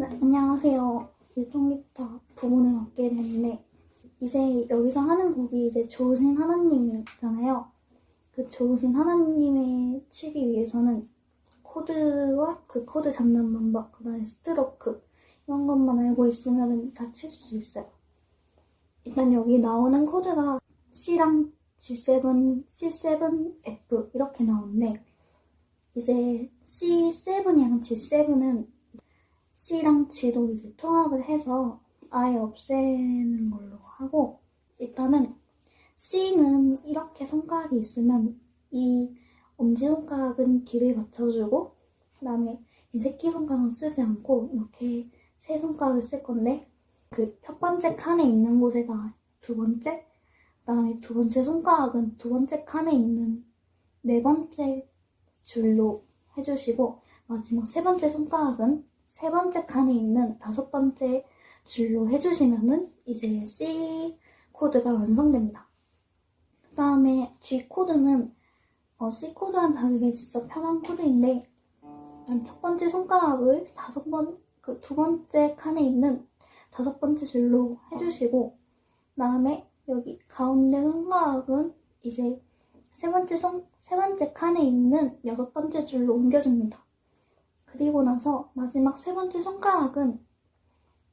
네, 안녕하세요. 이따 부문을 맡게 됐는데, 이제 여기서 하는 곡이 이제 좋으신 하나님이잖아요. 그 좋으신 하나님의 치기 위해서는 코드와 그 코드 잡는 방법, 그 다음에 스트로크, 이런 것만 알고 있으면 다 칠 수 있어요. 일단 여기 나오는 코드가 C랑 G7, C7, F 이렇게 나오는데, 이제 C7이랑 G7은 C랑 G로 이제 통합을 해서 아예 없애는 걸로 하고 일단은 C는 이렇게 손가락이 있으면 이 엄지손가락은 D를 받쳐주고 그 다음에 이 새끼손가락은 쓰지 않고 이렇게 세 손가락을 쓸 건데 그 첫 번째 칸에 있는 곳에다 두 번째 그 다음에 두 번째 손가락은 두 번째 칸에 있는 네 번째 줄로 해주시고 마지막 세 번째 손가락은 세 번째 칸에 있는 다섯 번째 줄로 해주시면은 이제 C 코드가 완성됩니다. 그 다음에 G 코드는 어, C 코드와는 다르게 진짜 편한 코드인데 첫 번째 손가락을 다섯 번, 그 두 번째 칸에 있는 다섯 번째 줄로 해주시고 그다음에 여기 가운데 손가락은 이제 세 번째 손, 세 번째 칸에 있는 여섯 번째 줄로 옮겨줍니다. 그리고 나서 마지막 세 번째 손가락은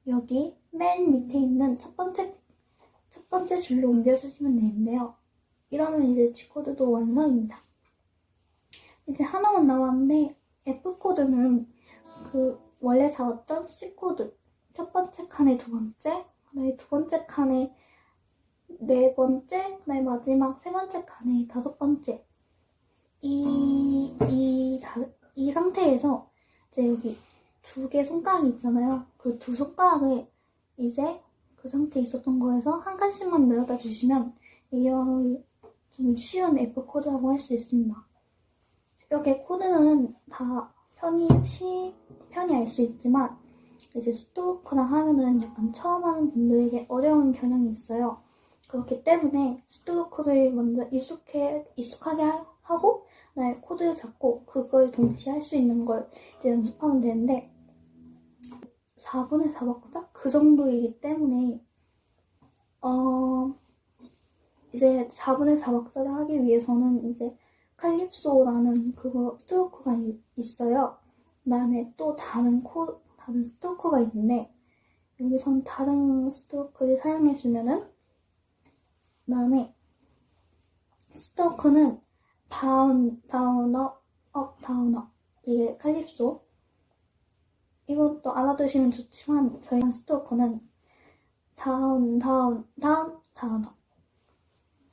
여기 맨 밑에 있는 첫 번째 첫 번째 줄로 옮겨주시면 되는데요. 이러면 이제 G 코드도 완성입니다. 이제 하나만 나왔는데 F 코드는 그 원래 잡았던 C 코드 첫 번째 칸에 두 번째, 그다음에 두 번째 칸에 네 번째, 그다음에 마지막 세 번째 칸에 다섯 번째 이, 이, 다- 이 상태에서 이제 여기 두 개 손가락이 있잖아요. 그 두 손가락을 이제 그 상태에 있었던 거에서 한 칸씩만 내려다 주시면 이걸 좀 쉬운 F 코드라고 할 수 있습니다. 이렇게 코드는 다 편히 시, 편히 알 수 있지만 이제 스토커나 하면은 약간 처음 하는 분들에게 어려운 경향이 있어요. 그렇기 때문에 스토커를 먼저 익숙해 익숙하게 하- 하고 그다음에 코드를 잡고 그걸 동시에 할 수 있는 걸 이제 연습하면 되는데 4분의 4박자 그 정도이기 때문에 어 이제 4분의 4박자를 하기 위해서는 이제 칼립소라는 그거 스트로크가 이- 있어요. 그 다음에 또 다른 코 다른 스트로크가 있는데 여기선 다른 스트로크를 사용해 주면은 그 다음에 스트로크는 다운 다운 업, 업 다운 업 이게 칼립소 이것도 알아두시면 좋지만 저희 스토커는 다운, 다운, 다운, 다운 업.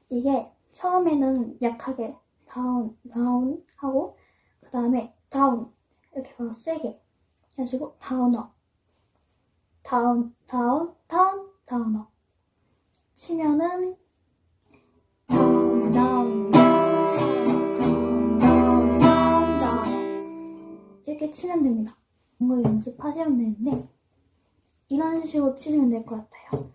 이게 처음에는 약하게 다운, 다운 하고 그 다음에 다운 이렇게 바로 세게 해주고 다운 업. 다운, 다운, 다운, 다운 업. 치면은 치면 됩니다. 이걸 연습하시면 되는데 이런 식으로 치시면 될 것 같아요.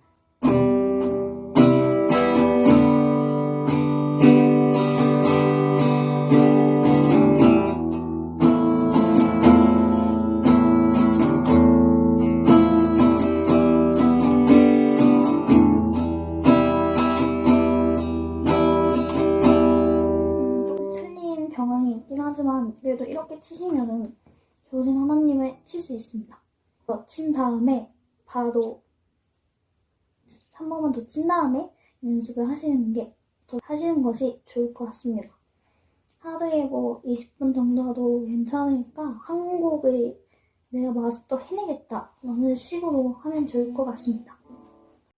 좀 틀린 경향이 있긴 하지만 그래도 이렇게 치시면은 좋으신 하나님을 칠 수 있습니다. 어, 친 다음에 바로 한 번만 더 친 다음에 연습을 하시는 게더 하시는 것이 좋을 것 같습니다. 하루에 뭐 20분 정도도 괜찮으니까 한 곡을 내가 마스터 해내겠다 라는 식으로 하면 좋을 것 같습니다.